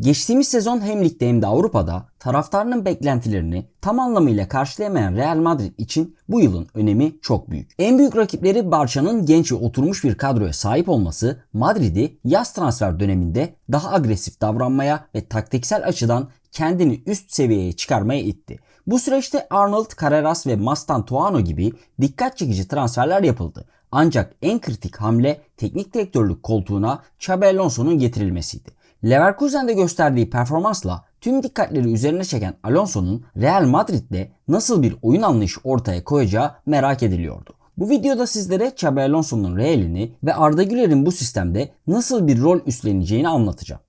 Geçtiğimiz sezon hem ligde hem de Avrupa'da taraftarının beklentilerini tam anlamıyla karşılayamayan Real Madrid için bu yılın önemi çok büyük. En büyük rakipleri Barça'nın genç ve oturmuş bir kadroya sahip olması Madrid'i yaz transfer döneminde daha agresif davranmaya ve taktiksel açıdan kendini üst seviyeye çıkarmaya itti. Bu süreçte Arnold, Carreras ve Mastantuano gibi dikkat çekici transferler yapıldı. Ancak en kritik hamle teknik direktörlük koltuğuna Xabi Alonso'nun getirilmesiydi. Leverkusen'de gösterdiği performansla tüm dikkatleri üzerine çeken Alonso'nun Real Madrid'de nasıl bir oyun anlayışı ortaya koyacağı merak ediliyordu. Bu videoda sizlere Xabi Alonso'nun Real'ini ve Arda Güler'in bu sistemde nasıl bir rol üstleneceğini anlatacağım.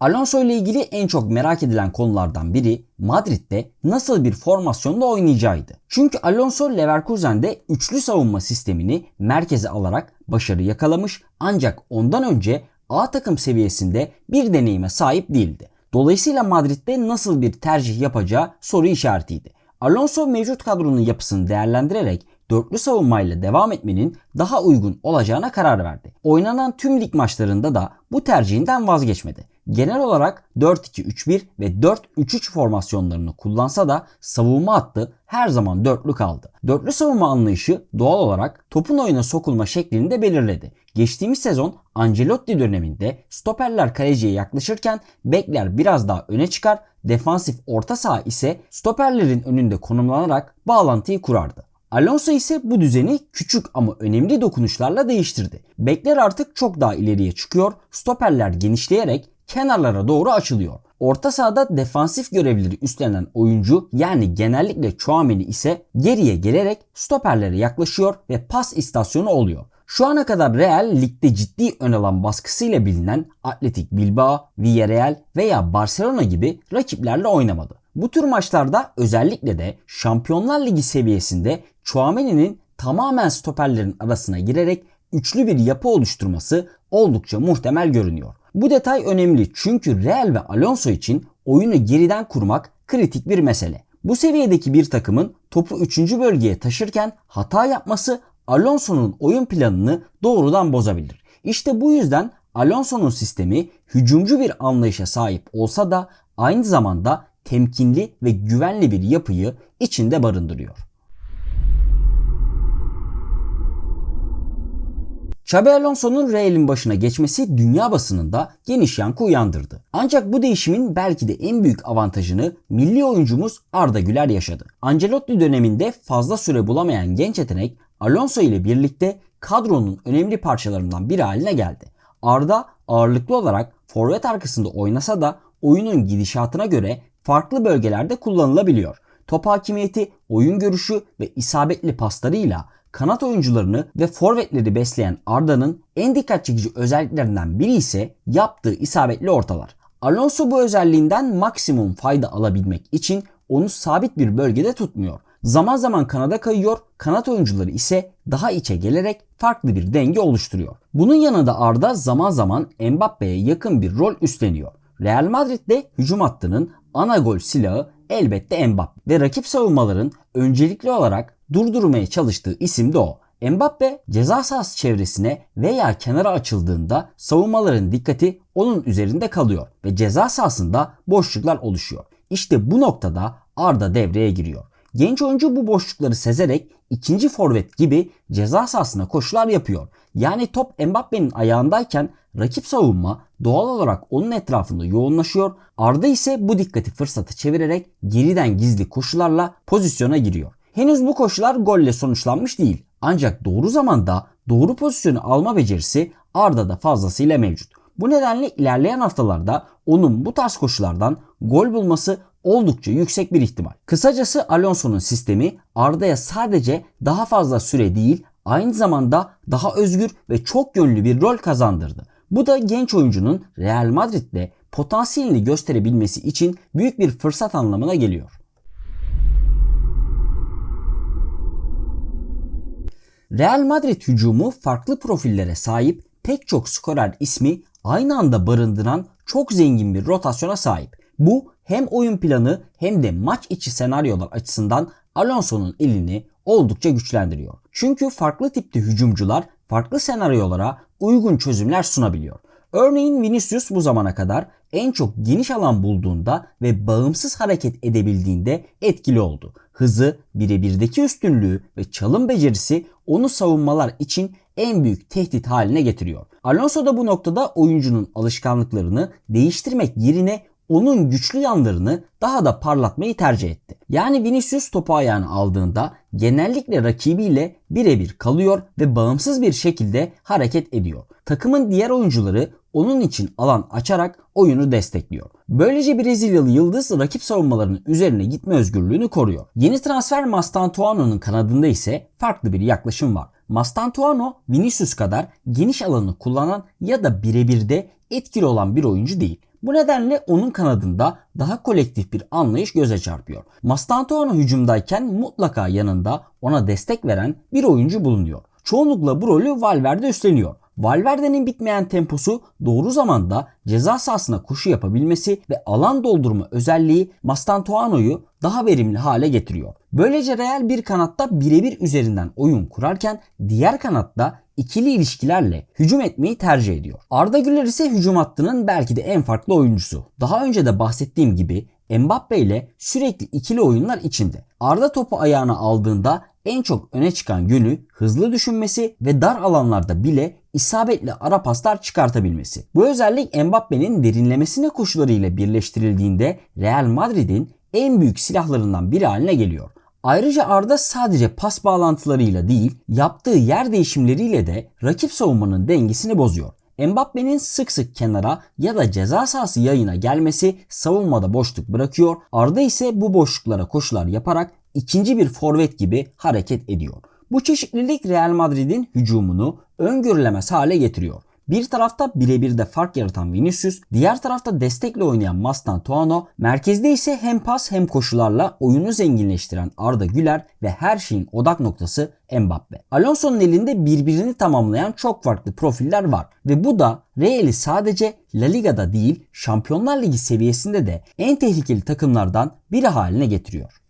Alonso ile ilgili en çok merak edilen konulardan biri Madrid'de nasıl bir formasyonda oynayacağıydı. Çünkü Alonso Leverkusen'de üçlü savunma sistemini merkeze alarak başarı yakalamış ancak ondan önce A takım seviyesinde bir deneyime sahip değildi. Dolayısıyla Madrid'de nasıl bir tercih yapacağı soru işaretiydi. Alonso mevcut kadronun yapısını değerlendirerek dörtlü savunmayla devam etmenin daha uygun olacağına karar verdi. Oynanan tüm lig maçlarında da bu tercihinden vazgeçmedi. Genel olarak 4-2-3-1 ve 4-3-3 formasyonlarını kullansa da savunma hattı her zaman dörtlü kaldı. Dörtlü savunma anlayışı doğal olarak topun oyuna sokulma şeklini de belirledi. Geçtiğimiz sezon Ancelotti döneminde stoperler kaleciye yaklaşırken bekler biraz daha öne çıkar, defansif orta saha ise stoperlerin önünde konumlanarak bağlantıyı kurardı. Alonso ise bu düzeni küçük ama önemli dokunuşlarla değiştirdi. Bekler artık çok daha ileriye çıkıyor, stoperler genişleyerek kenarlara doğru açılıyor. Orta sahada defansif görevleri üstlenen oyuncu yani genellikle Chouameni ise geriye gelerek stoperlere yaklaşıyor ve pas istasyonu oluyor. Şu ana kadar Real ligde ciddi ön alan baskısıyla bilinen Atletik Bilbao, Villarreal veya Barcelona gibi rakiplerle oynamadı. Bu tür maçlarda özellikle de Şampiyonlar Ligi seviyesinde Chouameni'nin tamamen stoperlerin arasına girerek üçlü bir yapı oluşturması oldukça muhtemel görünüyor. Bu detay önemli çünkü Real ve Alonso için oyunu geriden kurmak kritik bir mesele. Bu seviyedeki bir takımın topu 3. bölgeye taşırken hata yapması Alonso'nun oyun planını doğrudan bozabilir. İşte bu yüzden Alonso'nun sistemi hücumcu bir anlayışa sahip olsa da aynı zamanda temkinli ve güvenli bir yapıyı içinde barındırıyor. Xabi Alonso'nun Real'in başına geçmesi dünya basınında geniş yankı uyandırdı. Ancak bu değişimin belki de en büyük avantajını milli oyuncumuz Arda Güler yaşadı. Ancelotti döneminde fazla süre bulamayan genç yetenek Alonso ile birlikte kadronun önemli parçalarından biri haline geldi. Arda ağırlıklı olarak forvet arkasında oynasa da oyunun gidişatına göre farklı bölgelerde kullanılabiliyor. Top hakimiyeti, oyun görüşü ve isabetli paslarıyla kanat oyuncularını ve forvetleri besleyen Arda'nın en dikkat çekici özelliklerinden biri ise yaptığı isabetli ortalar. Alonso bu özelliğinden maksimum fayda alabilmek için onu sabit bir bölgede tutmuyor. Zaman zaman kanada kayıyor, kanat oyuncuları ise daha içe gelerek farklı bir denge oluşturuyor. Bunun yanında Arda zaman zaman Mbappe'ye yakın bir rol üstleniyor. Real Madrid'de hücum hattının ana gol silahı elbette Mbappe ve rakip savunmaların öncelikli olarak durdurmaya çalıştığı isim de o. Mbappe ceza sahası çevresine veya kenara açıldığında savunmaların dikkati onun üzerinde kalıyor ve ceza sahasında boşluklar oluşuyor. İşte bu noktada Arda devreye giriyor. Genç oyuncu bu boşlukları sezerek ikinci forvet gibi ceza sahasına koşular yapıyor. Yani top Mbappe'nin ayağındayken rakip savunma doğal olarak onun etrafında yoğunlaşıyor. Arda ise bu dikkati fırsatı çevirerek geriden gizli koşularla pozisyona giriyor. Henüz bu koşular golle sonuçlanmış değil. Ancak doğru zamanda doğru pozisyonu alma becerisi Arda'da fazlasıyla mevcut. Bu nedenle ilerleyen haftalarda onun bu tarz koşulardan gol bulması oldukça yüksek bir ihtimal. Kısacası Alonso'nun sistemi Arda'ya sadece daha fazla süre değil aynı zamanda daha özgür ve çok yönlü bir rol kazandırdı. Bu da genç oyuncunun Real Madrid'de potansiyelini gösterebilmesi için büyük bir fırsat anlamına geliyor. Real Madrid hücumu farklı profillere sahip pek çok skorer ismi aynı anda barındıran çok zengin bir rotasyona sahip. Bu hem oyun planı hem de maç içi senaryolar açısından Alonso'nun elini oldukça güçlendiriyor. Çünkü farklı tipte hücumcular farklı senaryolara uygun çözümler sunabiliyor. Örneğin Vinicius bu zamana kadar en çok geniş alan bulduğunda ve bağımsız hareket edebildiğinde etkili oldu. Hızı, birebirdeki üstünlüğü ve çalım becerisi onu savunmalar için en büyük tehdit haline getiriyor. Alonso da bu noktada oyuncunun alışkanlıklarını değiştirmek yerine onun güçlü yanlarını daha da parlatmayı tercih etti. Yani Vinicius topu ayağına aldığında genellikle rakibiyle birebir kalıyor ve bağımsız bir şekilde hareket ediyor. Takımın diğer oyuncuları onun için alan açarak oyunu destekliyor. Böylece Brezilyalı yıldız rakip savunmalarının üzerine gitme özgürlüğünü koruyor. Yeni transfer Mastantuano'nun kanadında ise farklı bir yaklaşım var. Mastantuano Vinicius kadar geniş alanı kullanan ya da birebirde etkili olan bir oyuncu değil. Bu nedenle onun kanadında daha kolektif bir anlayış göze çarpıyor. Mastantuano hücumdayken mutlaka yanında ona destek veren bir oyuncu bulunuyor. Çoğunlukla bu rolü Valverde üstleniyor. Valverde'nin bitmeyen temposu doğru zamanda ceza sahasına koşu yapabilmesi ve alan doldurma özelliği Mastantuano'yu daha verimli hale getiriyor. Böylece Real bir kanatta birebir üzerinden oyun kurarken diğer kanatta ikili ilişkilerle hücum etmeyi tercih ediyor. Arda Güler ise hücum hattının belki de en farklı oyuncusu. Daha önce de bahsettiğim gibi Mbappe ile sürekli ikili oyunlar içinde. Arda topu ayağına aldığında en çok öne çıkan yönü hızlı düşünmesi ve dar alanlarda bile isabetli ara paslar çıkartabilmesi. Bu özellik Mbappe'nin derinlemesine koşularıyla birleştirildiğinde Real Madrid'in en büyük silahlarından biri haline geliyor. Ayrıca Arda sadece pas bağlantılarıyla değil, yaptığı yer değişimleriyle de rakip savunmanın dengesini bozuyor. Mbappe'nin sık sık kenara ya da ceza sahası yayına gelmesi savunmada boşluk bırakıyor. Arda ise bu boşluklara koşular yaparak ikinci bir forvet gibi hareket ediyor. Bu çeşitlilik Real Madrid'in hücumunu öngörülemez hale getiriyor. Bir tarafta birebir de fark yaratan Vinicius, diğer tarafta destekle oynayan Mastantuano, merkezde ise hem pas hem koşularla oyunu zenginleştiren Arda Güler ve her şeyin odak noktası Mbappe. Alonso'nun elinde birbirini tamamlayan çok farklı profiller var ve bu da Real'i sadece La Liga'da değil Şampiyonlar Ligi seviyesinde de en tehlikeli takımlardan biri haline getiriyor.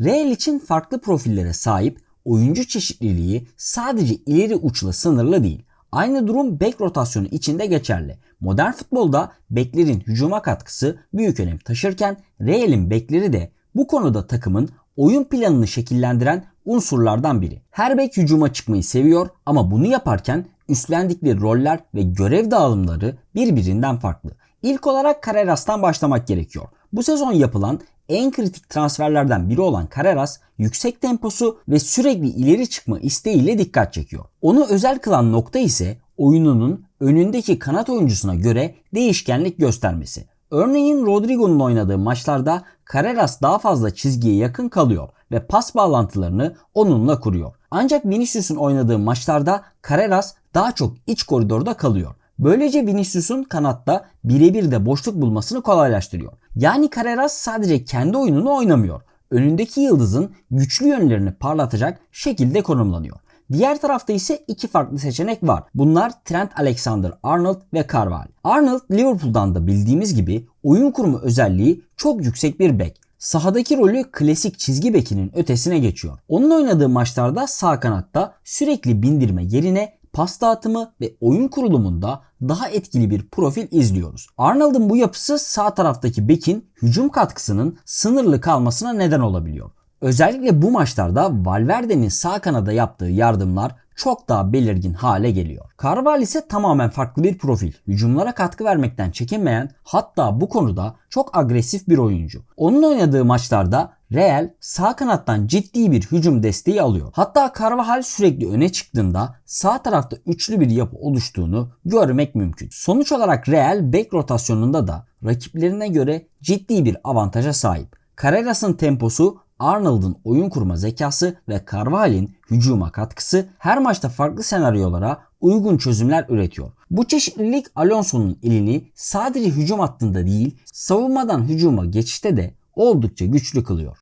Real için farklı profillere sahip oyuncu çeşitliliği sadece ileri uçla sınırlı değil. Aynı durum bek rotasyonu içinde geçerli. Modern futbolda beklerin hücuma katkısı büyük önem taşırken Real'in bekleri de bu konuda takımın oyun planını şekillendiren unsurlardan biri. Her bek hücuma çıkmayı seviyor ama bunu yaparken üstlendikleri roller ve görev dağılımları birbirinden farklı. İlk olarak Carreras'tan başlamak gerekiyor. Bu sezon yapılan en kritik transferlerden biri olan Carreras yüksek temposu ve sürekli ileri çıkma isteğiyle dikkat çekiyor. Onu özel kılan nokta ise oyununun önündeki kanat oyuncusuna göre değişkenlik göstermesi. Örneğin Rodrigo'nun oynadığı maçlarda Carreras daha fazla çizgiye yakın kalıyor ve pas bağlantılarını onunla kuruyor. Ancak Vinicius'un oynadığı maçlarda Carreras daha çok iç koridorda kalıyor. Böylece Vinicius'un kanatta birebir de boşluk bulmasını kolaylaştırıyor. Yani Carreras sadece kendi oyununu oynamıyor. Önündeki yıldızın güçlü yönlerini parlatacak şekilde konumlanıyor. Diğer tarafta ise iki farklı seçenek var. Bunlar Trent Alexander-Arnold ve Carvalho. Arnold Liverpool'dan da bildiğimiz gibi oyun kurma özelliği çok yüksek bir bek. Sahadaki rolü klasik çizgi bekinin ötesine geçiyor. Onun oynadığı maçlarda sağ kanatta sürekli bindirme yerine pas dağıtımı ve oyun kurulumunda daha etkili bir profil izliyoruz. Arnold'un bu yapısı sağ taraftaki bekin hücum katkısının sınırlı kalmasına neden olabiliyor. Özellikle bu maçlarda Valverde'nin sağ kanada yaptığı yardımlar çok daha belirgin hale geliyor. Carvalho ise tamamen farklı bir profil. Hücumlara katkı vermekten çekinmeyen hatta bu konuda çok agresif bir oyuncu. Onun oynadığı maçlarda Real sağ kanattan ciddi bir hücum desteği alıyor. Hatta Carvajal sürekli öne çıktığında sağ tarafta üçlü bir yapı oluştuğunu görmek mümkün. Sonuç olarak Real bek rotasyonunda da rakiplerine göre ciddi bir avantaja sahip. Carreras'ın temposu Arnold'un oyun kurma zekası ve Carvalho'nun hücuma katkısı her maçta farklı senaryolara uygun çözümler üretiyor. Bu çeşitlilik Alonso'nun elini sadece hücum hattında değil, savunmadan hücuma geçişte de oldukça güçlü kılıyor.